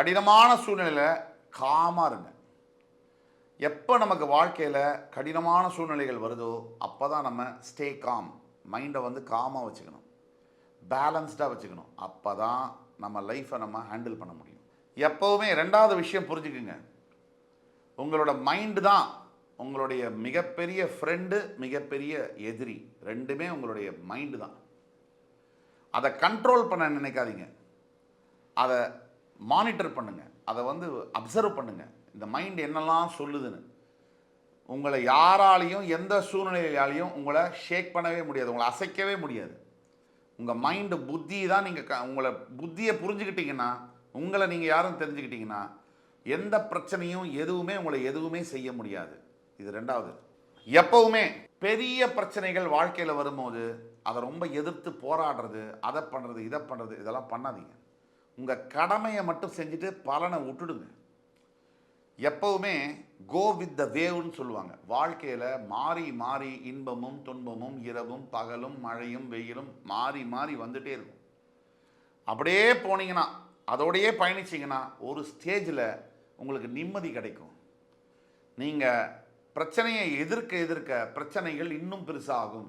கடினமான சூழ்நிலையில் காமாக இருங்க. எப்போ நமக்கு வாழ்க்கையில் கடினமான சூழ்நிலைகள் வருதோ அப்போ தான் நம்ம ஸ்டே காம் மைண்டை வந்து காமாக வச்சுக்கணும். பேலன்ஸ்டாக வச்சுக்கணும். அப்போ தான் நம்ம லைஃப்பை நம்ம ஹேண்டில் பண்ண முடியும். எப்போவுமே ரெண்டாவது விஷயம் புரிஞ்சுக்குங்க. உங்களோட மைண்டு தான் உங்களுடைய மிகப்பெரிய ஃப்ரெண்டு மிகப்பெரிய எதிரி. ரெண்டுமே உங்களுடைய மைண்டு தான். அதை கண்ட்ரோல் பண்ண நினைக்காதீங்க. அதை மானிட்டர் பண்ணுங்க. அதை வந்து அப்சர்வ் பண்ணுங்க. இந்த மைண்ட் என்னெல்லாம் சொல்லுதுன்னு. உங்களை யாராலையும் எந்த சூழ்நிலையாலையும் உங்களை ஷேக் பண்ணவே முடியாது. உங்களை அசைக்கவே முடியாது. உங்கள் மைண்டு புத்தி தான் நீங்கள் க உங்களை புத்தியை புரிஞ்சுக்கிட்டீங்கன்னா உங்களை நீங்கள் யாரும் தெரிஞ்சுக்கிட்டீங்கன்னா எந்த பிரச்சனையும் எதுவுமே உங்களை எதுவுமே செய்ய முடியாது. இது ரெண்டாவது. எப்பவுமே பெரிய பிரச்சனைகள் வாழ்க்கையில் வரும்போது அதை ரொம்ப எதிர்த்து போராடுறது அதை பண்ணுறது இதை பண்ணுறது இதெல்லாம் பண்ணாதீங்க. உங்கள் கடமையை மட்டும் செஞ்சுட்டு பலனை விட்டுடுங்க. எப்பவுமே கோ வித் த வேவ்னு சொல்லுவாங்க. வாழ்க்கையில் மாறி மாறி இன்பமும் துன்பமும் இரவும் பகலும் மழையும் வெயிலும் மாறி மாறி வந்துட்டே இருக்கும். அப்படியே போனீங்கன்னா அதோடையே பயணிச்சிங்கன்னா ஒரு ஸ்டேஜில் உங்களுக்கு நிம்மதி கிடைக்கும். நீங்கள் பிரச்சனையை எதிர்க்க எதிர்க்க பிரச்சனைகள் இன்னும் பெருசாகும்.